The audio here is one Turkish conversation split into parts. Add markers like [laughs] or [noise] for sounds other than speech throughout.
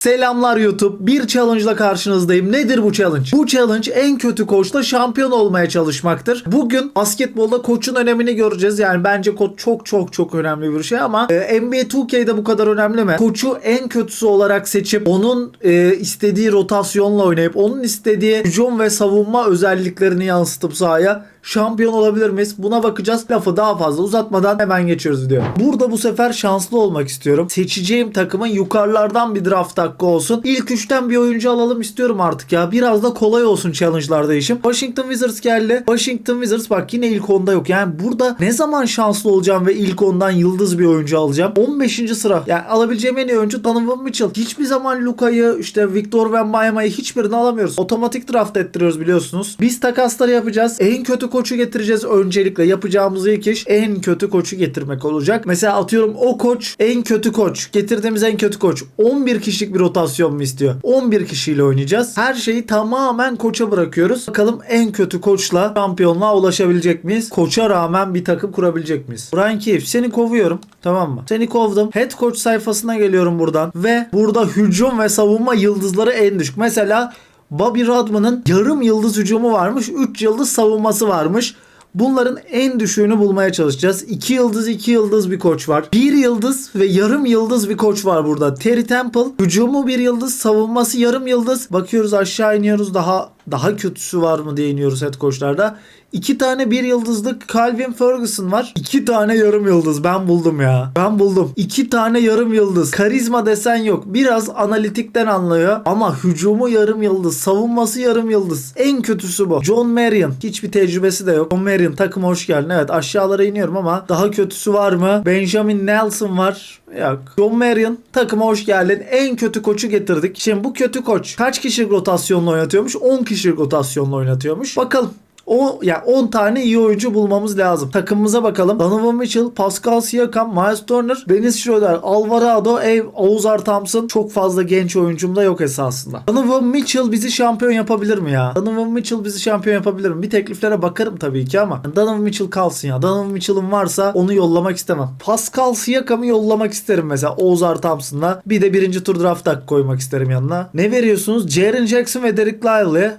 Selamlar YouTube. Bir challenge ile karşınızdayım. Nedir bu challenge? Bu challenge en kötü koçla şampiyon olmaya çalışmaktır. Bugün basketbolda koçun önemini göreceğiz. Yani bence koç çok çok çok önemli bir şey ama e, NBA 2K'de bu kadar önemli mi? Koçu en kötüsü olarak seçip onun e, istediği rotasyonla oynayıp onun istediği hücum ve savunma özelliklerini yansıtıp sahaya şampiyon olabilir miyiz? Buna bakacağız. Lafı daha fazla uzatmadan hemen geçiyoruz video. Burada bu sefer şanslı olmak istiyorum. Seçeceğim takımın yukarılardan bir draft hakkı olsun. İlk üçten bir oyuncu alalım istiyorum artık ya. Biraz da kolay olsun challenge'larda işim. Washington Wizards geldi. Washington Wizards bak yine ilk onda yok. Yani burada ne zaman şanslı olacağım ve ilk ondan yıldız bir oyuncu alacağım? 15. sıra. Yani alabileceğim en iyi oyuncu Donovan Mitchell. Hiçbir zaman Luka'yı işte Victor Wembanyama'yı hiçbirini alamıyoruz. Otomatik draft ettiriyoruz biliyorsunuz. Biz takasları yapacağız. En kötü koçu getireceğiz öncelikle. Yapacağımız ilk iş en kötü koçu getirmek olacak. Mesela atıyorum o koç en kötü koç. Getirdiğimiz en kötü koç. 11 kişilik bir rotasyon mu istiyor? 11 kişiyle oynayacağız. Her şeyi tamamen koça bırakıyoruz. Bakalım en kötü koçla şampiyonluğa ulaşabilecek miyiz? Koça rağmen bir takım kurabilecek miyiz? Brian Keefe seni kovuyorum. Tamam mı? Seni kovdum. Head coach sayfasına geliyorum buradan. Ve burada hücum ve savunma yıldızları en düşük. Mesela Bobby Rodman'ın yarım yıldız hücumu varmış. 3 yıldız savunması varmış. Bunların en düşüğünü bulmaya çalışacağız. 2 yıldız 2 yıldız bir koç var. 1 yıldız ve yarım yıldız bir koç var burada. Terry Temple hücumu 1 yıldız savunması yarım yıldız. Bakıyoruz aşağı iniyoruz daha daha kötüsü var mı diye iniyoruz head coachlarda. İki tane bir yıldızlık Calvin Ferguson var. İki tane yarım yıldız. Ben buldum ya. Ben buldum. İki tane yarım yıldız. Karizma desen yok. Biraz analitikten anlıyor. Ama hücumu yarım yıldız. Savunması yarım yıldız. En kötüsü bu. John Marion. Hiçbir tecrübesi de yok. John Marion takıma hoş geldin. Evet aşağılara iniyorum ama daha kötüsü var mı? Benjamin Nelson var. Yok. John Marion takıma hoş geldin. En kötü koçu getirdik. Şimdi bu kötü koç kaç kişilik rotasyonla oynatıyormuş? 10 kişilik rotasyonla oynatıyormuş. Bakalım. O yani 10 tane iyi oyuncu bulmamız lazım. Takımımıza bakalım. Donovan Mitchell, Pascal Siakam, Miles Turner, Dennis Schroeder, Alvarado, Ev, Oğuzar Thompson çok fazla genç oyuncum da yok esasında. Donovan Mitchell bizi şampiyon yapabilir mi ya? Donovan Mitchell bizi şampiyon yapabilir mi? Bir tekliflere bakarım tabii ki ama Donovan Mitchell kalsın ya. Donovan Mitchell'ın varsa onu yollamak istemem. Pascal Siakam'ı yollamak isterim mesela Oğuzar Thompson'la. Bir de birinci tur draft hakkı koymak isterim yanına. Ne veriyorsunuz? Jaren Jackson ve Derek Lively,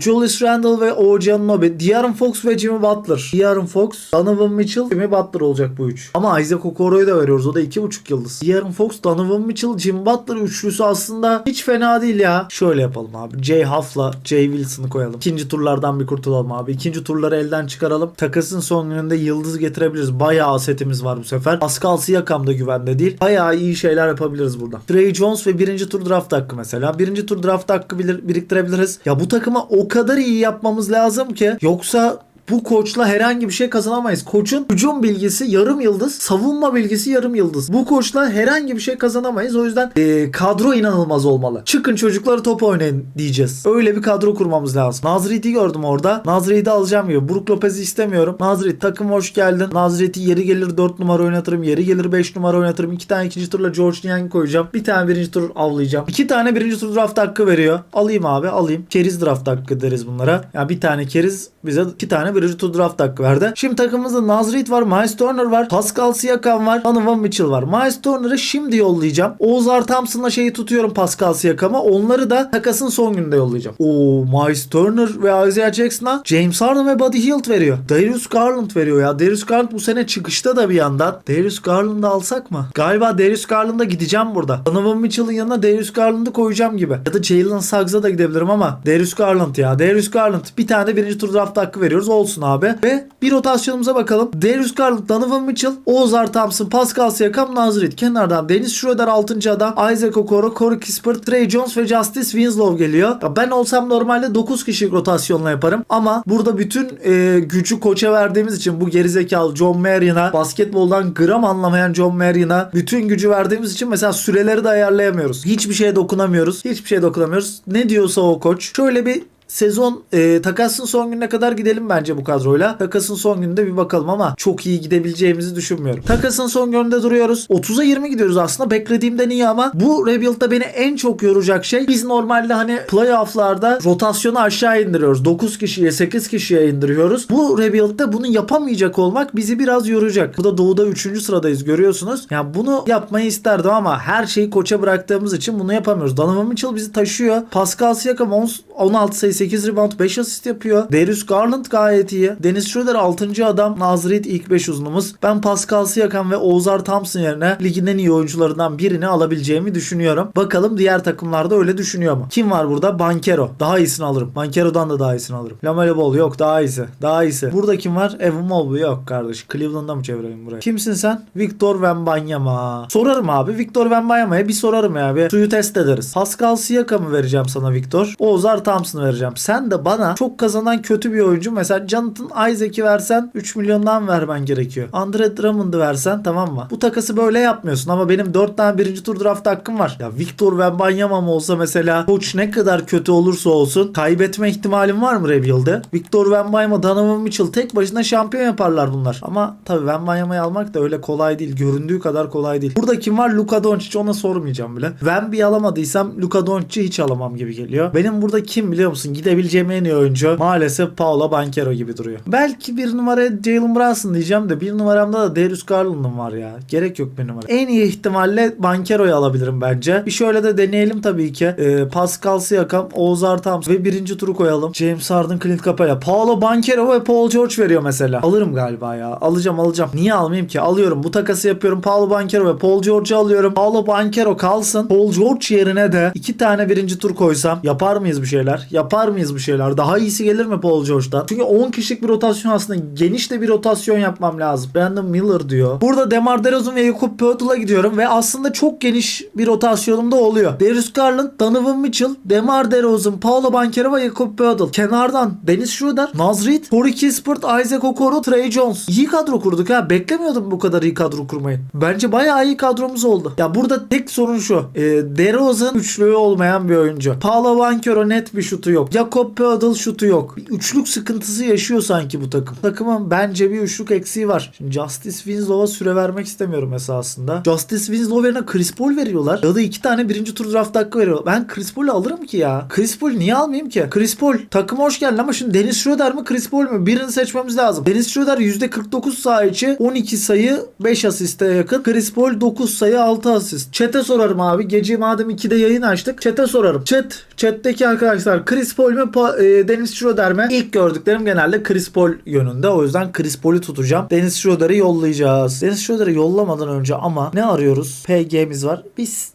Julius Randle ve OG Anunoby, De'Aaron Fox ve Jimmy Butler. De'Aaron Fox, Donovan Mitchell, Jimmy Butler olacak bu üç. Ama Isaac Okoro'yu da veriyoruz. O da 2.5 yıldız. De'Aaron Fox, Donovan Mitchell, Jimmy Butler üçlüsü aslında hiç fena değil ya. Şöyle yapalım abi. Jay Huff'la Jay Wilson'ı koyalım. İkinci turlardan bir kurtulalım abi. İkinci turları elden çıkaralım. Takasın son gününde yıldız getirebiliriz. Bayağı setimiz var bu sefer. Pascal Siakam da güvende değil. Bayağı iyi şeyler yapabiliriz burada. Trey Jones ve birinci tur draft hakkı mesela. Birinci tur draft hakkı bilir- biriktirebiliriz. Ya bu takıma o kadar iyi yapmamız lazım ki. Yoksa bu koçla herhangi bir şey kazanamayız. Koçun hücum bilgisi yarım yıldız, savunma bilgisi yarım yıldız. Bu koçla herhangi bir şey kazanamayız. O yüzden eee, kadro inanılmaz olmalı. Çıkın çocukları top oynayın diyeceğiz. Öyle bir kadro kurmamız lazım. Nazrit'i gördüm orada. Nazrit'i alacağım gibi. Brook Lopez'i istemiyorum. Nazrit takım hoş geldin. Nazrit'i yeri gelir 4 numara oynatırım. Yeri gelir 5 numara oynatırım. 2 tane ikinci turla George Niang koyacağım. Bir tane birinci tur avlayacağım. 2 tane birinci tur draft hakkı veriyor. Alayım abi alayım. Keriz draft hakkı deriz bunlara. Yani bir tane keriz bize 2 tane birinci tur draft hakkı verdi. Şimdi takımımızda Nazrit var, Miles Turner var, Pascal Siakam var, Donovan Mitchell var. Miles Turner'ı şimdi yollayacağım. Oğuzar Thompson'la şeyi tutuyorum Pascal Siakam'a. Onları da takasın son gününde yollayacağım. Oo Miles Turner ve Isaiah Jackson'a James Harden ve Buddy Hield veriyor. Darius Garland veriyor ya. Darius Garland bu sene çıkışta da bir yandan. Darius Garland'ı alsak mı? Galiba Darius Garland'a gideceğim burada. Donovan Mitchell'ın yanına Darius Garland'ı koyacağım gibi. Ya da Jalen Suggs'a da gidebilirim ama Darius Garland ya. Darius Garland. Bir tane birinci tur draft hakkı veriyoruz. Olsun abi. Ve bir rotasyonumuza bakalım. Darius Garland, Donovan Mitchell, Ozar Thompson, Pascal Siakam, Nazrit. Kenardan Dennis Schroeder 6. adam. Isaac Okoro, Corey Kispert, Trey Jones ve Justice Winslow geliyor. Ya ben olsam normalde 9 kişilik rotasyonla yaparım. Ama burada bütün e, gücü koça verdiğimiz için bu gerizekalı John Marion'a basketboldan gram anlamayan John Marion'a bütün gücü verdiğimiz için mesela süreleri de ayarlayamıyoruz. Hiçbir şeye dokunamıyoruz. Hiçbir şeye dokunamıyoruz. Ne diyorsa o koç. Şöyle bir sezon e, takasın son gününe kadar gidelim bence bu kadroyla. Takasın son gününde bir bakalım ama çok iyi gidebileceğimizi düşünmüyorum. Takasın son gününde duruyoruz. 30'a 20 gidiyoruz aslında. Beklediğimden iyi ama bu rebuild'da beni en çok yoracak şey biz normalde hani playoff'larda rotasyonu aşağı indiriyoruz. 9 kişiye 8 kişiye indiriyoruz. Bu rebuild'da bunu yapamayacak olmak bizi biraz yoracak. Bu da doğuda 3. sıradayız görüyorsunuz. Yani bunu yapmayı isterdim ama her şeyi koça bıraktığımız için bunu yapamıyoruz. Donovan Mitchell bizi taşıyor. Pascal Siakam 10 16 sayı 8 rebound 5 asist yapıyor. Darius Garland gayet iyi. Dennis Schroeder 6. adam. Nazrit ilk 5 uzunumuz. Ben Pascal Siakam ve Ozar Thompson yerine ligin en iyi oyuncularından birini alabileceğimi düşünüyorum. Bakalım diğer takımlarda öyle düşünüyor mu? Kim var burada? Bankero. Daha iyisini alırım. Bankero'dan da daha iyisini alırım. Lamelo Ball yok daha iyisi. Daha iyisi. Burada kim var? Evan Mobley yok kardeş. Cleveland'da mı çevirelim burayı? Kimsin sen? Victor Wembanyama. Sorarım abi. Victor Wembanyama'ya bir sorarım ya. Bir suyu test ederiz. Pascal Siakam'ı vereceğim sana Victor. Ozar Thompson'ı vereceğim. Sen de bana çok kazanan kötü bir oyuncu. Mesela Jonathan Isaac'i versen 3 milyondan vermen gerekiyor. Andre Drummond'ı versen tamam mı? Bu takası böyle yapmıyorsun ama benim 4 tane birinci tur draft hakkım var. Ya Victor Wembanyama mı olsa mesela koç ne kadar kötü olursa olsun kaybetme ihtimalim var mı Rebuild'de? Victor Wembanyama, Donovan Mitchell tek başına şampiyon yaparlar bunlar. Ama tabii Wembanyama'yı almak da öyle kolay değil. Göründüğü kadar kolay değil. Burada kim var? Luka Doncic ona sormayacağım bile. Wemby'yi alamadıysam Luka Doncic'i hiç alamam gibi geliyor. Benim burada kim biliyor musun? Gidebileceğim en iyi oyuncu maalesef Paolo Banchero gibi duruyor. Belki bir numara Jalen Brunson diyeceğim de bir numaramda da Darius Garland'ım var ya. Gerek yok bir numara. En iyi ihtimalle Banchero'yu alabilirim bence. Bir şöyle de deneyelim tabii ki. Ee, Pascal Siakam, Ozar Thompson ve birinci turu koyalım. James Harden, Clint Capela. Paolo Banchero ve Paul George veriyor mesela. Alırım galiba ya. Alacağım alacağım. Niye almayayım ki? Alıyorum. Bu takası yapıyorum. Paolo Banchero ve Paul George'u alıyorum. Paolo Banchero kalsın. Paul George yerine de iki tane birinci tur koysam yapar mıyız bir şeyler? Yapar mıyız bir şeyler? Daha iyisi gelir mi Paul George'dan? Çünkü 10 kişilik bir rotasyon aslında geniş de bir rotasyon yapmam lazım. Brandon Miller diyor. Burada Demar DeRozan ve Jakob Poeltl'a gidiyorum ve aslında çok geniş bir rotasyonum da oluyor. Darius Garland, Donovan Mitchell, Demar DeRozan, Paolo Banchero ve Jakob Poeltl. Kenardan Dennis Schroeder, Nazrit, Corey Kispert, Isaac Okoro, Trey Jones. İyi kadro kurduk ha. Beklemiyordum bu kadar iyi kadro kurmayı. Bence bayağı iyi kadromuz oldu. Ya burada tek sorun şu. E, DeRozan üçlüğü olmayan bir oyuncu. Paolo Banchero net bir şutu yok. Jakob Poeltl şutu yok. Bir üçlük sıkıntısı yaşıyor sanki bu takım. Takımın bence bir üçlük eksiği var. Şimdi Justice Winslow'a süre vermek istemiyorum esasında. Justice Winslow yerine Chris Paul veriyorlar. Ya da iki tane birinci tur draft hakkı veriyorlar. Ben Chris Paul'u alırım ki ya. Chris Paul niye almayayım ki? Chris Paul takım hoş geldin ama şimdi Dennis Schroeder mi Chris Paul mu? Birini seçmemiz lazım. Dennis Schroeder %49 saha içi 12 sayı 5 asiste yakın. Chris Paul 9 sayı 6 asist. Chat'e sorarım abi. Gece madem 2'de yayın açtık. Chat'e sorarım. Chat, chat'teki arkadaşlar Chris Paul mi Pa- e, Dennis Schroeder mi? İlk gördüklerim genelde Chris Paul yönünde. O yüzden Chris Paul'ü tutacağım. Dennis Schroeder'i yollayacağız. Dennis Schroeder'i yollamadan önce ama ne arıyoruz? PG'miz var. Biz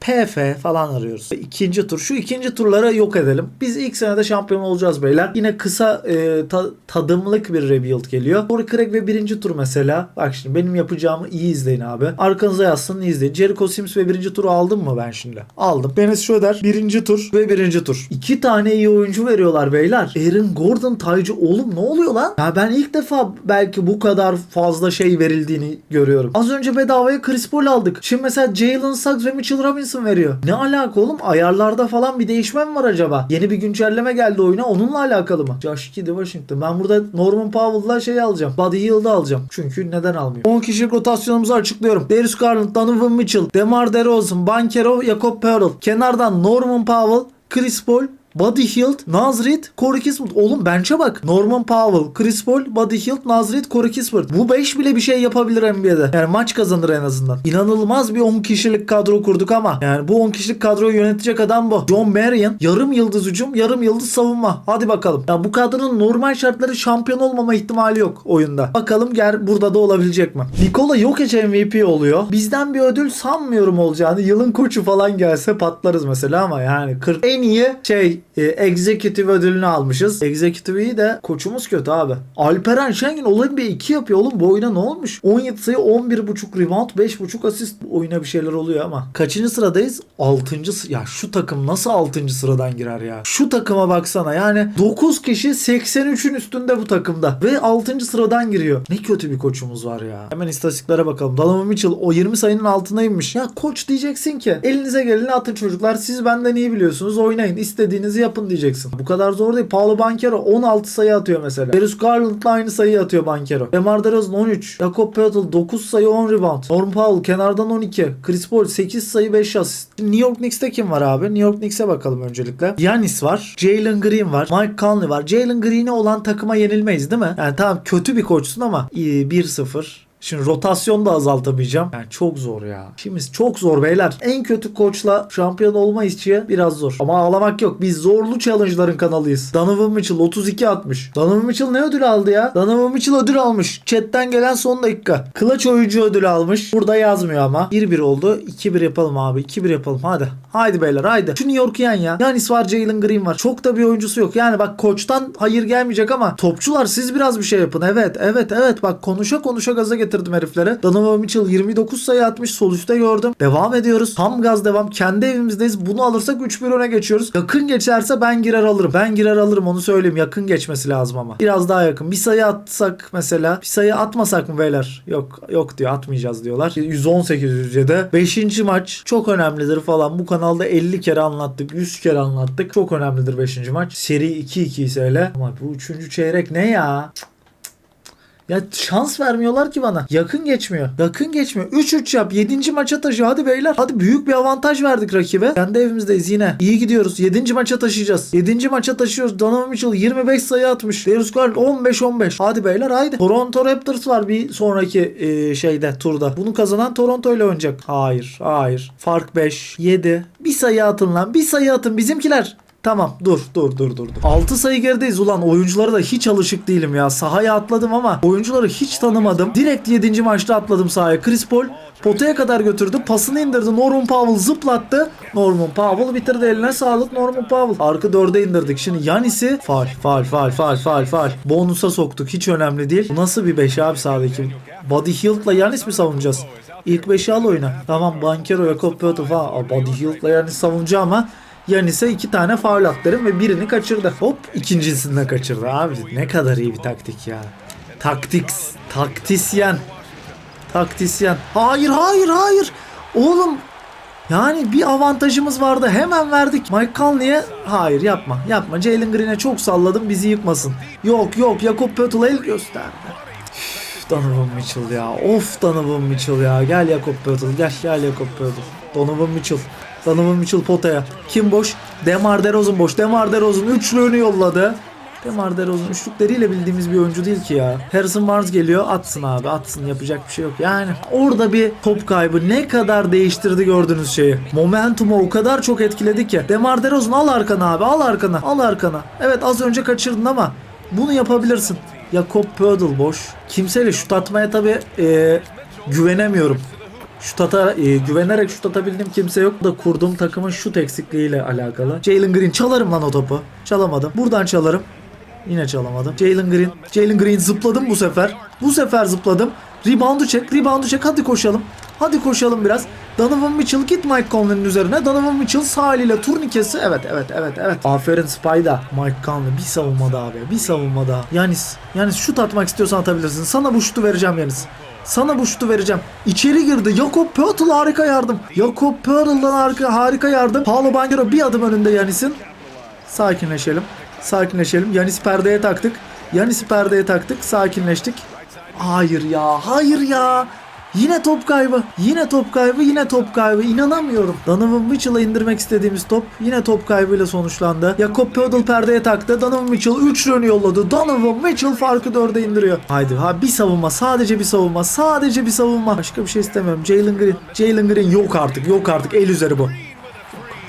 PF falan arıyoruz. İkinci tur. Şu ikinci turları yok edelim. Biz ilk senede şampiyon olacağız beyler. Yine kısa e, ta- tadımlık bir rebuild geliyor. Corey Craig ve birinci tur mesela. Bak şimdi benim yapacağımı iyi izleyin abi. Arkanıza yazsın izleyin. Jericho Sims ve birinci turu aldım mı ben şimdi? Aldım. Dennis Schroeder birinci tur ve birinci tur. İki tane iyi oyuncu veriyorlar beyler. Aaron Gordon taycı oğlum ne oluyor lan? Ya ben ilk defa belki bu kadar fazla şey verildiğini görüyorum. Az önce bedavaya Chris Paul aldık. Şimdi mesela Jalen Suggs ve Mitchell Robinson veriyor. Ne alaka oğlum? Ayarlarda falan bir değişme mi var acaba? Yeni bir güncelleme geldi oyuna. Onunla alakalı mı? Josh Giddey Washington. Ben burada Norman Powell'la şey alacağım. Buddy Hield'ı alacağım. Çünkü neden almıyorum? 10 kişilik rotasyonumuzu açıklıyorum. Darius Garland, Donovan Mitchell, DeMar DeRozan, Banchero, Jakob Poeltl. Kenardan Norman Powell, Chris Paul, Buddy Hield, Nazrit, Corey Kispert. Oğlum bench'e bak. Norman Powell, Chris Paul, Buddy Hield, Nazrit, Corey Kispert. Bu 5 bile bir şey yapabilir NBA'de. Yani maç kazanır en azından. İnanılmaz bir 10 kişilik kadro kurduk ama yani bu 10 kişilik kadroyu yönetecek adam bu. John Marion yarım yıldız hücum, yarım yıldız savunma. Hadi bakalım. Ya bu kadronun normal şartları şampiyon olmama ihtimali yok oyunda. Bakalım gel burada da olabilecek mi? Nikola Jokic MVP oluyor. Bizden bir ödül sanmıyorum olacağını. Yılın koçu falan gelse patlarız mesela ama yani 40 en iyi şey e, executive ödülünü almışız. Executive'yi de koçumuz kötü abi. Alperen Şengün Olimpiya 2 yapıyor oğlum. Bu oyuna ne olmuş? 17 sayı 11.5 rebound 5.5 asist. Oyuna bir şeyler oluyor ama. Kaçıncı sıradayız? 6. sı- Ya şu takım nasıl 6. sıradan girer ya? Şu takıma baksana yani 9 kişi 83'ün üstünde bu takımda. Ve 6. sıradan giriyor. Ne kötü bir koçumuz var ya. Hemen istatistiklere bakalım. Donovan Mitchell o 20 sayının altına inmiş. Ya koç diyeceksin ki elinize geleni atın çocuklar. Siz benden iyi biliyorsunuz. Oynayın. istediğiniz işinizi yapın diyeceksin. Bu kadar zor değil. Paulo Banquero 16 sayı atıyor mesela. Darius Garland'la aynı sayıyı atıyor Banquero. Demar DeRozan 13. Jakob Poeltl 9 sayı 10 rebound. Norm Powell kenardan 12. Chris Paul 8 sayı 5 asist. New York Knicks'te kim var abi? New York Knicks'e bakalım öncelikle. Giannis var. Jalen Green var. Mike Conley var. Jalen Green'e olan takıma yenilmeyiz değil mi? Yani tamam kötü bir koçsun ama iyi, 1-0. Şimdi rotasyon da azaltamayacağım. Yani çok zor ya. Şimdi çok zor beyler. En kötü koçla şampiyon olma işçiye biraz zor. Ama ağlamak yok. Biz zorlu challenge'ların kanalıyız. Donovan Mitchell 32 atmış. Donovan Mitchell ne ödül aldı ya? Donovan Mitchell ödül almış. Chat'ten gelen son dakika. Clutch oyuncu ödül almış. Burada yazmıyor ama. 1-1 oldu. 2-1 yapalım abi. 2-1 yapalım. Hadi. Haydi beyler haydi. Şu New York'u yen ya. Yanis var Jalen Green var. Çok da bir oyuncusu yok. Yani bak koçtan hayır gelmeyecek ama topçular siz biraz bir şey yapın. Evet evet evet bak konuşa konuşa gaza getirdim heriflere. Donovan Mitchell 29 sayı atmış. Sol üstte gördüm. Devam ediyoruz. Tam gaz devam. Kendi evimizdeyiz. Bunu alırsak 3-1 öne geçiyoruz. Yakın geçerse ben girer alırım. Ben girer alırım onu söyleyeyim. Yakın geçmesi lazım ama. Biraz daha yakın. Bir sayı atsak mesela. Bir sayı atmasak mı beyler? Yok yok diyor atmayacağız diyorlar. 118 yüzdede. 5. maç çok önemlidir falan. Bu kanalda 50 kere anlattık. 100 kere anlattık. Çok önemlidir 5. maç. Seri 2-2 ise hele. Ama bu 3. çeyrek ne ya? Ya şans vermiyorlar ki bana. Yakın geçmiyor. Yakın geçmiyor. 3-3 yap. 7. maça taşı. Hadi beyler. Hadi büyük bir avantaj verdik rakibe. Kendi evimizdeyiz yine. İyi gidiyoruz. 7. maça taşıyacağız. 7. maça taşıyoruz. Donovan Mitchell 25 sayı atmış. Darius Garland 15-15. Hadi beyler haydi. Toronto Raptors var bir sonraki e, şeyde turda. Bunu kazanan Toronto ile oynayacak. Hayır. Hayır. Fark 5. 7. Bir sayı atın lan. Bir sayı atın. Bizimkiler. Tamam dur dur dur dur. dur. 6 sayı gerideyiz ulan oyunculara da hiç alışık değilim ya. Sahaya atladım ama oyuncuları hiç tanımadım. Direkt 7. maçta atladım sahaya. Chris Paul potaya kadar götürdü. Pasını indirdi. Norman Powell zıplattı. Norman Powell bitirdi eline sağlık Norman Powell. Arka 4'e indirdik. Şimdi Yanis'i faal faal faal faal faal faal. Bonusa soktuk. Hiç önemli değil. Bu nasıl bir 5 abi sahadaki? Buddy Hield'la Yanis mi savunacağız? İlk 5'i al oyuna. Tamam Bankero, Jakob falan. Aa, Buddy Hield'la Yanis savunacağım ama Yanis'e iki tane faul attırım ve birini kaçırdı. Hop ikincisini de kaçırdı abi. Ne kadar iyi bir taktik ya. Taktiks. Taktisyen. Taktisyen. Hayır hayır hayır. Oğlum yani bir avantajımız vardı. Hemen verdik. Mike Conley'e hayır yapma. Yapma. Jalen Green'e çok salladım bizi yıkmasın. Yok yok. Jakob Poeltl el gösterdi. Donovan Mitchell ya. Of Donovan Mitchell ya. Gel Jakob Poeltl. Gel gel Jakob Poeltl. Donovan Mitchell. Donovan Mitchell potaya. Kim boş? Demar DeRozan boş. Demar DeRozan üçlüğünü yolladı. Demar DeRozan üçlükleriyle bildiğimiz bir oyuncu değil ki ya. Harrison Barnes geliyor. Atsın abi atsın. Yapacak bir şey yok. Yani orada bir top kaybı ne kadar değiştirdi gördüğünüz şeyi. Momentumu o kadar çok etkiledi ki. Demar DeRozan al arkana abi. Al arkana. Al arkana. Evet az önce kaçırdın ama bunu yapabilirsin. Jakob Pödel boş. Kimseyle şut atmaya tabi güvenemiyorum. Şut ata, e, güvenerek şut atabildiğim kimse yok da kurduğum takımın şut eksikliğiyle alakalı. Jalen Green çalarım lan o topu. Çalamadım. Buradan çalarım. Yine çalamadım. Jalen Green. Jalen Green zıpladım bu sefer. Bu sefer zıpladım. Reboundu çek. Reboundu çek. Hadi koşalım. Hadi koşalım biraz. Donovan Mitchell git Mike Conley'nin üzerine. Donovan Mitchell sağ eliyle turnikesi. Evet evet evet evet. Aferin Spyda. Mike Conley bir savunma daha be. Bir savunma daha. Yanis. Yanis şut atmak istiyorsan atabilirsin. Sana bu şutu vereceğim Yanis. Sana bu şutu vereceğim. İçeri girdi. Jakob Poeltl harika yardım. Jakob Poeltl'dan harika, harika yardım. Paulo Banchero bir adım önünde Yanis'in. Sakinleşelim. Sakinleşelim. Yanis perdeye taktık. Yanis'i perdeye taktık. Sakinleştik. Hayır ya. Hayır ya. Yine top kaybı. Yine top kaybı. Yine top kaybı. İnanamıyorum. Donovan Mitchell'a indirmek istediğimiz top yine top kaybıyla sonuçlandı. Jakob Poeltl perdeye taktı. Donovan Mitchell 3 rönü yolladı. Donovan Mitchell farkı 4'e indiriyor. Haydi ha bir savunma. Sadece bir savunma. Sadece bir savunma. Başka bir şey istemiyorum. Jalen Green. Jalen Green yok artık. Yok artık. El üzeri bu.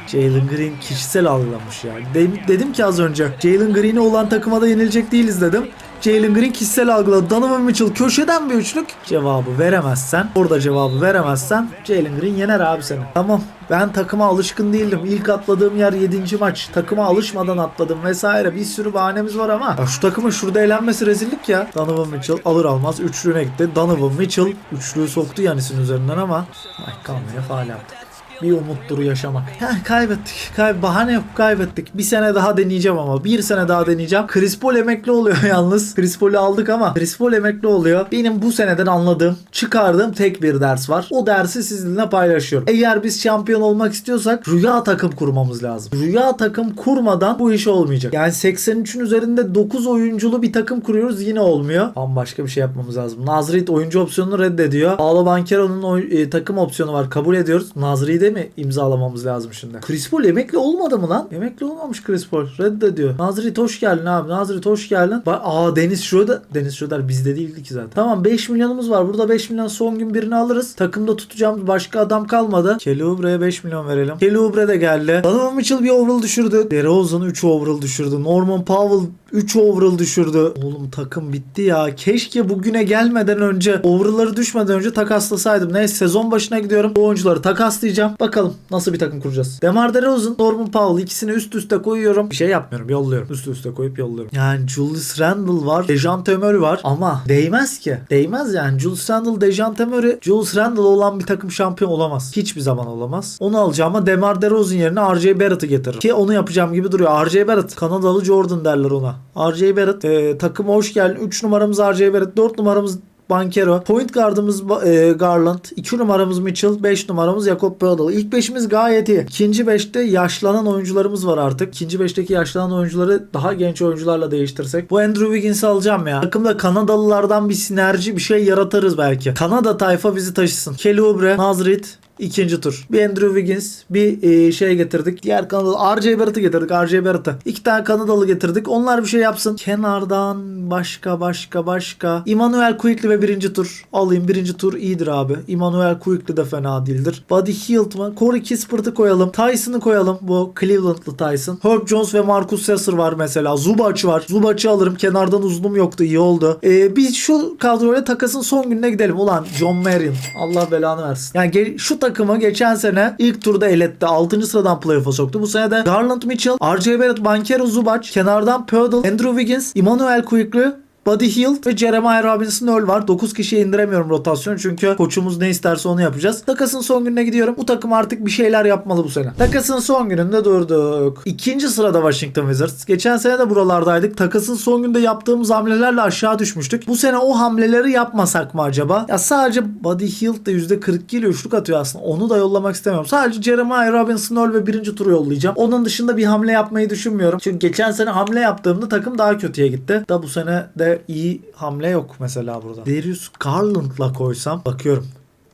Jalen Green kişisel algılamış yani. De- dedim ki az önce Jalen Green'e olan takıma da yenilecek değiliz dedim. Jalen Green kişisel algıladı. Donovan Mitchell köşeden bir üçlük. Cevabı veremezsen, orada cevabı veremezsen Jalen Green yener abi seni. Tamam ben takıma alışkın değildim. İlk atladığım yer 7. maç. Takıma alışmadan atladım vesaire. Bir sürü bahanemiz var ama. Ya şu takımın şurada eğlenmesi rezillik ya. Donovan Mitchell alır almaz üçlüğüne gitti. Donovan Mitchell üçlüğü soktu Yanis'in üzerinden ama Mike Conley'e faal yaptı. Bir umuttur yaşamak. Heh, kaybettik. Kay bahane yok kaybettik. Bir sene daha deneyeceğim ama. Bir sene daha deneyeceğim. Chris Paul emekli oluyor [laughs] yalnız. Chris Paul'ü aldık ama Chris Paul emekli oluyor. Benim bu seneden anladığım, çıkardığım tek bir ders var. O dersi sizinle paylaşıyorum. Eğer biz şampiyon olmak istiyorsak rüya takım kurmamız lazım. Rüya takım kurmadan bu iş olmayacak. Yani 83'ün üzerinde 9 oyunculu bir takım kuruyoruz yine olmuyor. Ama başka bir şey yapmamız lazım. Nazrit oyuncu opsiyonunu reddediyor. Paolo Banchero'nun oy- e, takım opsiyonu var. Kabul ediyoruz. Nazri'yi mi imzalamamız lazım şimdi? Chris Paul emekli olmadı mı lan? Emekli olmamış Chris Paul. Reddediyor. Nazrit hoş geldin abi. Nazrit hoş geldin. Bak, aa Deniz Schroeder. Deniz Schroeder bizde değildi ki zaten. Tamam 5 milyonumuz var. Burada 5 milyon son gün birini alırız. Takımda tutacağım başka adam kalmadı. Kelly Oubre'ye 5 milyon verelim. Kelly Oubre de geldi. Donovan Mitchell bir overall düşürdü. DeRozan 3 overall düşürdü. Norman Powell 3 overall düşürdü. Oğlum takım bitti ya. Keşke bugüne gelmeden önce overall'ları düşmeden önce takaslasaydım. Neyse sezon başına gidiyorum. Bu oyuncuları takaslayacağım. Bakalım nasıl bir takım kuracağız. Demar DeRozan, Norman Powell ikisini üst üste koyuyorum. Bir şey yapmıyorum. Yolluyorum. Üst üste koyup yolluyorum. Yani Julius Randle var. Dejan Murray var. Ama değmez ki. Değmez yani. Julius Randle, Dejan Murray. Julius Randle olan bir takım şampiyon olamaz. Hiçbir zaman olamaz. Onu alacağıma Demar DeRozan yerine RJ Barrett'ı getiririm. Ki onu yapacağım gibi duruyor. RJ Barrett. Kanadalı Jordan derler ona. RJ Barrett. E, takıma hoş geldin. 3 numaramız RJ Barrett. 4 numaramız Bankero. Point guardımız e, Garland. 2 numaramız Mitchell. 5 numaramız Jakob Poeltl. İlk 5'imiz gayet iyi. İkinci 5'te yaşlanan oyuncularımız var artık. İkinci 5'teki yaşlanan oyuncuları daha genç oyuncularla değiştirsek. Bu Andrew Wiggins'i alacağım ya. Takımda Kanadalılardan bir sinerji bir şey yaratırız belki. Kanada tayfa bizi taşısın. Kelly Oubre, Nazrit, İkinci tur. Bir Andrew Wiggins, bir e, şey getirdik. Diğer Kanadalı RJ Barrett'ı getirdik. RJ Barrett'ı. İki tane Kanadalı getirdik. Onlar bir şey yapsın. Kenardan başka başka başka. Emmanuel Quickly ve birinci tur. Alayım. Birinci tur iyidir abi. Emmanuel Quickly de fena değildir. Buddy Hield mı? Corey Kispert'ı koyalım. Tyson'ı koyalım. Bu Cleveland'lı Tyson. Herb Jones ve Marcus Sasser var mesela. Zubac var. Zubac'ı alırım. Kenardan uzunum yoktu. iyi oldu. E, biz şu kadroyla takasın son gününe gidelim. Ulan John Marion. Allah belanı versin. Yani şu takımı geçen sene ilk turda eletti. 6. sıradan playoff'a soktu. Bu sene de Garland Mitchell, RJ Barrett, Bankero Zubac, kenardan Pödel, Andrew Wiggins, Emmanuel Quickly, Buddy Hield ve Jeremiah Robinson Earl var. 9 kişiye indiremiyorum rotasyon çünkü koçumuz ne isterse onu yapacağız. Takasın son gününe gidiyorum. Bu takım artık bir şeyler yapmalı bu sene. Takasın son gününde durduk. İkinci sırada Washington Wizards. Geçen sene de buralardaydık. Takasın son günde yaptığımız hamlelerle aşağı düşmüştük. Bu sene o hamleleri yapmasak mı acaba? Ya sadece Buddy Hield de %42 ile üçlük atıyor aslında. Onu da yollamak istemiyorum. Sadece Jeremiah Robinson Earl ve birinci turu yollayacağım. Onun dışında bir hamle yapmayı düşünmüyorum. Çünkü geçen sene hamle yaptığımda takım daha kötüye gitti. Da bu sene de iyi hamle yok mesela burada. Darius Garland'la koysam bakıyorum.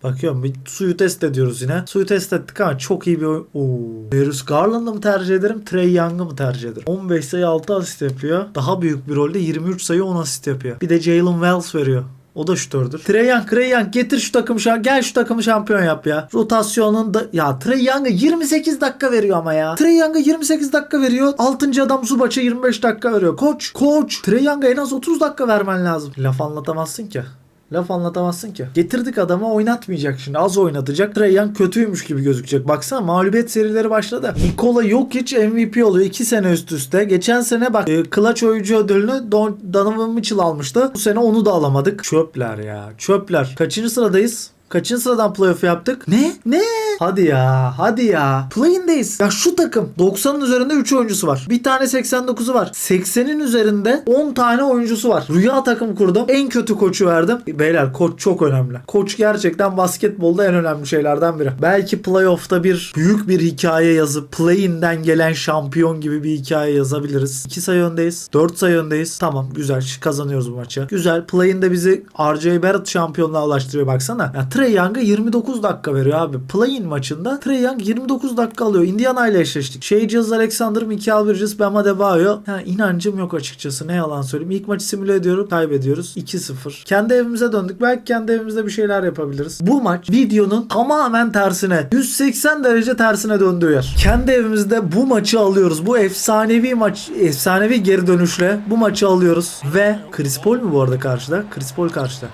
Bakıyorum bir suyu test ediyoruz yine. Suyu test ettik ama çok iyi bir oyun. Oo. Darius Garland'ı mı tercih ederim? Trey Young'ı mı tercih ederim? 15 sayı 6 asist yapıyor. Daha büyük bir rolde 23 sayı 10 asist yapıyor. Bir de Jalen Wells veriyor. O da şutördür. Trey Young, Trey Young getir şu takımı şampiyon. Gel şu takımı şampiyon yap ya. Rotasyonun da ya Trey Young'a 28 dakika veriyor ama ya. Trey Young'a 28 dakika veriyor. 6. adam Zubac'a 25 dakika veriyor. Koç, koç. Trey Young'a en az 30 dakika vermen lazım. Laf anlatamazsın ki. Laf anlatamazsın ki. Getirdik adamı oynatmayacak şimdi. Az oynatacak. Young kötüymüş gibi gözükecek. Baksana mağlubiyet serileri başladı. Nikola Jokic MVP oluyor 2 sene üst üste. Geçen sene bak e, Clutch oyuncu ödülünü Don, Donovan Mitchell almıştı. Bu sene onu da alamadık. Çöpler ya. Çöpler. Kaçıncı sıradayız? Kaçıncı sıradan playoff yaptık? Ne? Ne? Hadi ya. Hadi ya. Play'indeyiz. Ya şu takım 90'ın üzerinde 3 oyuncusu var. Bir tane 89'u var. 80'in üzerinde 10 tane oyuncusu var. Rüya takım kurdum. En kötü koçu verdim. Beyler koç çok önemli. Koç gerçekten basketbolda en önemli şeylerden biri. Belki playoff'ta bir büyük bir hikaye yazıp play-in'den gelen şampiyon gibi bir hikaye yazabiliriz. 2 sayı öndeyiz. 4 sayı öndeyiz. Tamam güzel kazanıyoruz bu maçı. Güzel. Play-in'de bizi RJ Barrett şampiyonluğa ulaştırıyor baksana. Ya Trey Young'a 29 dakika veriyor abi. Play-in maçında Trey Young 29 dakika alıyor. Indiana ile eşleştik. Shea Gilgeous Alexander, Michael Bridges, Bam Adebayo. Ha, inancım yok açıkçası. Ne yalan söyleyeyim. İlk maçı simüle ediyorum. Kaybediyoruz. 2-0. Kendi evimize döndük. Belki kendi evimizde bir şeyler yapabiliriz. Bu maç videonun tamamen tersine 180 derece tersine döndüğü yer. Kendi evimizde bu maçı alıyoruz. Bu efsanevi maç, efsanevi geri dönüşle bu maçı alıyoruz. Ve Chris Paul mu bu arada karşıda? Chris Paul karşıda.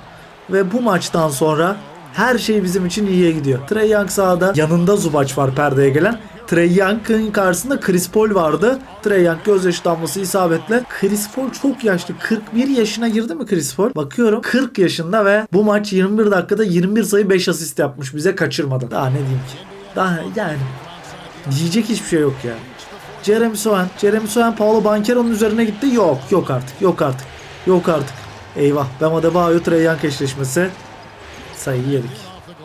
Ve bu maçtan sonra her şey bizim için iyiye gidiyor. Trey Young sahada. Yanında Zubac var perdeye gelen. Trey Young'ın karşısında Chris Paul vardı. Trey Young gözyaşı damlası isabetle. Chris Paul çok yaşlı. 41 yaşına girdi mi Chris Paul? Bakıyorum 40 yaşında ve bu maç 21 dakikada 21 sayı 5 asist yapmış bize kaçırmadan. Daha ne diyeyim ki? Daha yani diyecek hiçbir şey yok ya. Jeremy Sohan, Jeremy Sohan Paulo Banchero'nun üzerine gitti. Yok, yok artık, yok artık. Yok artık. Eyvah. Bema de Bayo Trey Young eşleşmesi. Sayı yedik.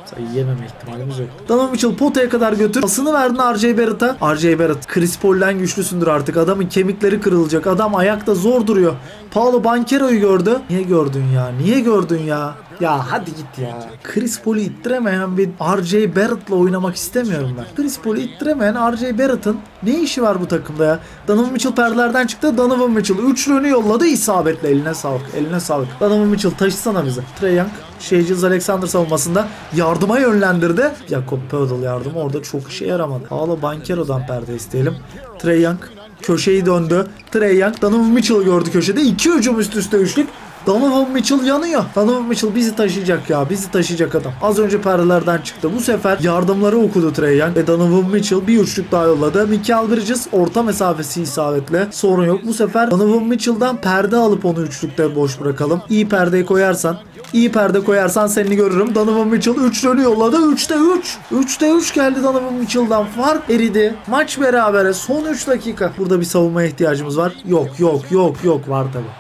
Sayı yememe ihtimalimiz yok. Donovan Mitchell potaya kadar götür. Pasını verdin RJ Barrett'a. RJ Barrett Chris Paul'den güçlüsündür artık. Adamın kemikleri kırılacak. Adam ayakta zor duruyor. Paulo Banchero'yu gördü. Niye gördün ya? Niye gördün ya? Ya hadi git ya. Chris Paul'u ittiremeyen bir RJ Barrett'la oynamak istemiyorum ben. Chris Paul'u ittiremeyen RJ Barrett'ın ne işi var bu takımda ya? Donovan Mitchell perdelerden çıktı. Donovan Mitchell üçlüğünü yolladı isabetle. Eline sağlık. Eline sağlık. Donovan Mitchell taşısana bizi. Trey Young, Shea Gilgeous Alexander savunmasında yardıma yönlendirdi. Jakob Poeltl yardımı orada çok işe yaramadı. Paolo Banchero'dan perde isteyelim. Trey Young köşeyi döndü. Trey Young Donovan Mitchell'ı gördü köşede. İki hücum üst üste üçlük. Donovan Mitchell yanıyor. Donovan Mitchell bizi taşıyacak ya. Bizi taşıyacak adam. Az önce perdelerden çıktı. Bu sefer yardımları okudu Trey Young. Ve Donovan Mitchell bir üçlük daha yolladı. Michael Bridges orta mesafesi isabetle. Sorun yok. Bu sefer Donovan Mitchell'dan perde alıp onu üçlükte boş bırakalım. İyi perdeyi koyarsan İyi perde koyarsan seni görürüm. Donovan Mitchell 3 dönü yolladı. 3'te 3. 3'te 3 geldi Donovan Mitchell'dan. Fark eridi. Maç berabere. Son 3 dakika. Burada bir savunmaya ihtiyacımız var. Yok yok yok yok var tabi.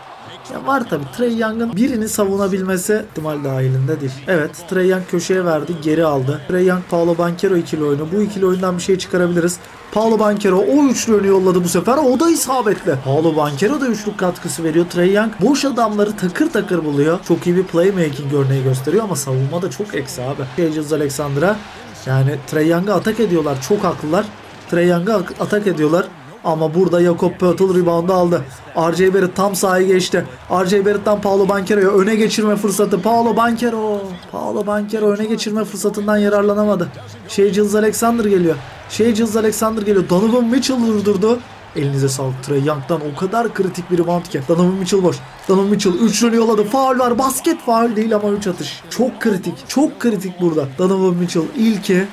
Ya var tabi. Trey Young'ın birini savunabilmesi ihtimal dahilinde değil. Evet Trey Young köşeye verdi. Geri aldı. Trey Young Paolo Banchero ikili oyunu. Bu ikili oyundan bir şey çıkarabiliriz. Paolo Banchero o üçlüğünü yolladı bu sefer. O da isabetli. Paolo Banchero da üçlük katkısı veriyor. Trey Young boş adamları takır takır buluyor. Çok iyi bir playmaking örneği gösteriyor ama savunma da çok eksi abi. Cages Alexander'a yani Trey Young'a atak ediyorlar. Çok haklılar. Trey Young'a atak ediyorlar. Ama burada Jakob Poeltl reboundu aldı. RJ Barrett tam sahaya geçti. RJ Barrett'tan Paolo Banchero'ya öne geçirme fırsatı. Paolo Banchero. Paolo Banchero öne geçirme fırsatından yararlanamadı. Shea Gilgeous Alexander geliyor. Shea Gilgeous Alexander geliyor. Donovan Mitchell durdurdu. Elinize sağlık Trey Young'dan o kadar kritik bir rebound ki. Donovan Mitchell boş. Donovan Mitchell 3 yolladı. Faul var. Basket faul değil ama 3 atış. Çok kritik. Çok kritik burada. Donovan Mitchell ilki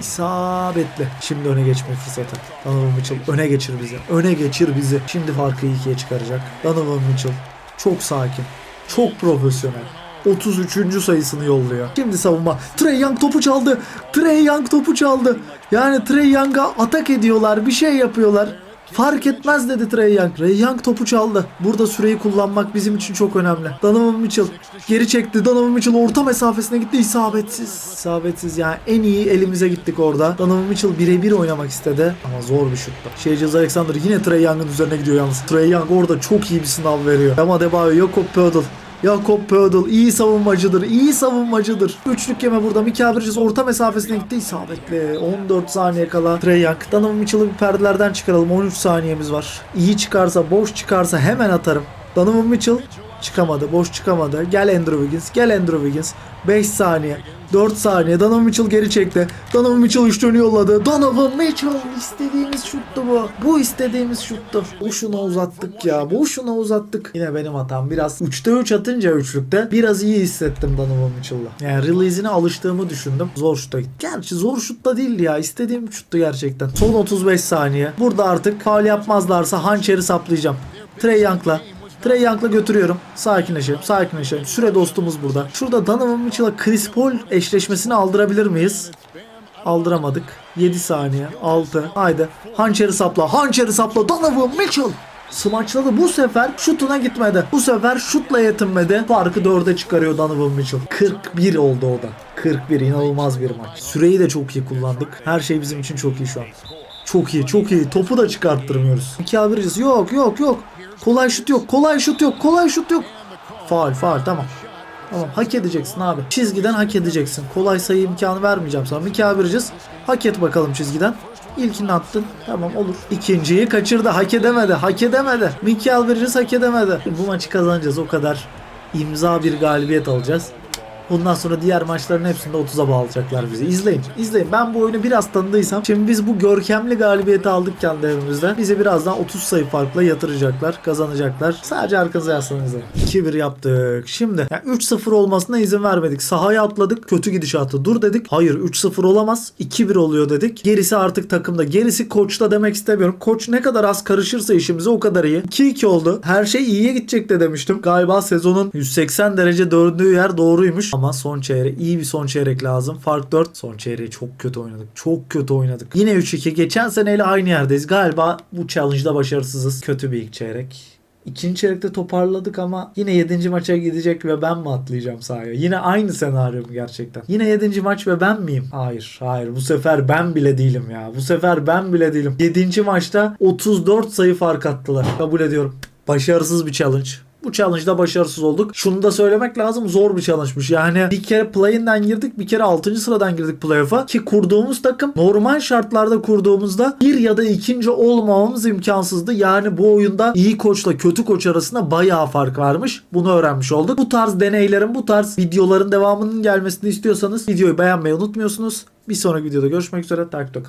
isabetli. Şimdi öne geçme fırsatı. Donovan Mitchell öne geçir bizi. Öne geçir bizi. Şimdi farkı ikiye çıkaracak. Donovan Mitchell çok sakin. Çok profesyonel. 33. sayısını yolluyor. Şimdi savunma. Trey Young topu çaldı. Trey Young topu çaldı. Yani Trey Young'a atak ediyorlar. Bir şey yapıyorlar. Fark etmez dedi Trey Young. Trey Young topu çaldı. Burada süreyi kullanmak bizim için çok önemli. Donovan Mitchell geri çekti. Donovan Mitchell orta mesafesine gitti. İsabetsiz. İsabetsiz yani en iyi elimize gittik orada. Donovan Mitchell birebir oynamak istedi. Ama zor bir şuttu. Şeyciz Alexander yine Trey Young'ın üzerine gidiyor yalnız. Trey Young orada çok iyi bir sınav veriyor. Ama Debayo, Jakob Poeltl. Jakob Poeltl iyi savunmacıdır. iyi savunmacıdır. Üçlük yeme burada. Mikael Bridges orta mesafesine gitti. isabetli. 14 saniye kala. Trey Young. Donovan Mitchell'ı bir perdelerden çıkaralım. 13 saniyemiz var. İyi çıkarsa, boş çıkarsa hemen atarım. Donovan Mitchell çıkamadı. Boş çıkamadı. Gel Andrew Wiggins. Gel Andrew Wiggins. 5 saniye. 4 saniye. Donovan Mitchell geri çekti. Donovan Mitchell üçlüğünü yolladı. Donovan Mitchell istediğimiz şuttu bu. Bu istediğimiz şuttu. Boşuna uzattık ya. Boşuna uzattık. Yine benim hatam. Biraz 3'te 3 atınca üçlükte biraz iyi hissettim Donovan Mitchell'la. Yani release'ine alıştığımı düşündüm. Zor şutta gitti. Gerçi zor şutta değildi ya. İstediğim şuttu gerçekten. Son 35 saniye. Burada artık faul yapmazlarsa hançeri saplayacağım. Trey Young'la Trey Young'la götürüyorum. Sakinleşelim, sakinleşelim. Süre dostumuz burada. Şurada Donovan Mitchell'a Chris Paul eşleşmesini aldırabilir miyiz? Aldıramadık. 7 saniye. 6. Haydi. Hançeri sapla. Hançeri sapla. Donovan Mitchell. Smaçladı. Bu sefer şutuna gitmedi. Bu sefer şutla yetinmedi. Farkı 4'e çıkarıyor Donovan Mitchell. 41 oldu o da. 41 inanılmaz bir maç. Süreyi de çok iyi kullandık. Her şey bizim için çok iyi şu an. Çok iyi, çok iyi. Topu da çıkarttırmıyoruz. Mikael Bridges yok, yok, yok. Kolay şut yok, kolay şut yok, kolay şut yok. Faul, faul tamam. Tamam hak edeceksin abi. Çizgiden hak edeceksin. Kolay sayı imkanı vermeyeceğim sana. Bridges hak et bakalım çizgiden. İlkini attın. Tamam olur. İkinciyi kaçırdı. Hak edemedi. Hak edemedi. Mikael Bridges hak edemedi. Bu maçı kazanacağız. O kadar imza bir galibiyet alacağız. Bundan sonra diğer maçların hepsinde 30'a bağlayacaklar bizi. İzleyin. izleyin. Ben bu oyunu biraz tanıdıysam şimdi biz bu görkemli galibiyeti aldık kendi evimizde. Bizi birazdan 30 sayı farkla yatıracaklar. Kazanacaklar. Sadece arkanıza yaslanın izleyin. 2-1 yaptık. Şimdi yani 3-0 olmasına izin vermedik. Sahaya atladık. Kötü gidişatı dur dedik. Hayır 3-0 olamaz. 2-1 oluyor dedik. Gerisi artık takımda. Gerisi koçta demek istemiyorum. Koç ne kadar az karışırsa işimize o kadar iyi. 2-2 oldu. Her şey iyiye gidecek de demiştim. Galiba sezonun 180 derece döndüğü yer doğruymuş. ama son çeyrek iyi bir son çeyrek lazım. Fark 4. Son çeyreği çok kötü oynadık. Çok kötü oynadık. Yine 3-2. Geçen seneyle aynı yerdeyiz. Galiba bu challenge'da başarısızız. Kötü bir ilk çeyrek. İkinci çeyrekte toparladık ama yine 7. maça gidecek ve ben mi atlayacağım sahaya? Yine aynı senaryo mu gerçekten? Yine 7. maç ve ben miyim? Hayır, hayır. Bu sefer ben bile değilim ya. Bu sefer ben bile değilim. 7. maçta 34 sayı fark attılar. Kabul ediyorum. Başarısız bir challenge. Bu challenge'da başarısız olduk. Şunu da söylemek lazım zor bir challenge'mış. Yani bir kere play-in'den girdik bir kere 6. sıradan girdik playoff'a. Ki kurduğumuz takım normal şartlarda kurduğumuzda bir ya da ikinci olmamamız imkansızdı. Yani bu oyunda iyi koçla kötü koç arasında bayağı fark varmış. Bunu öğrenmiş olduk. Bu tarz deneylerin bu tarz videoların devamının gelmesini istiyorsanız videoyu beğenmeyi unutmuyorsunuz. Bir sonraki videoda görüşmek üzere. Takipte kalın.